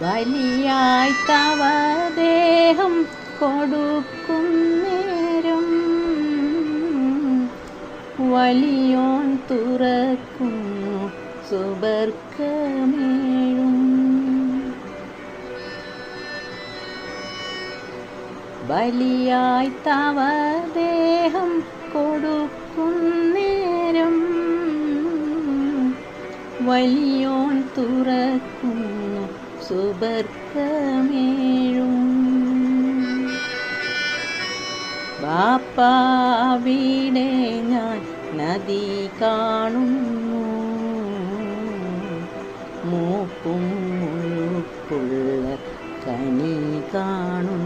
ബലിയായി തവ ദേഹം കൊടുക്കും നേരം. വലിയോൻ തുറക്കുന്നു സുബർക്കമേഴും. ബലിയായി തവ ദേഹം കൊടുക്കും നേരം. വലിയോൻ തുറക്കുന്നു സുബർക്കമേഴും. ബാപ്പാവിടെ ഞാൻ നദി കാണുന്നു. മൂപ്പും മുഴുപ്പുള്ള കനി കാണുന്നു.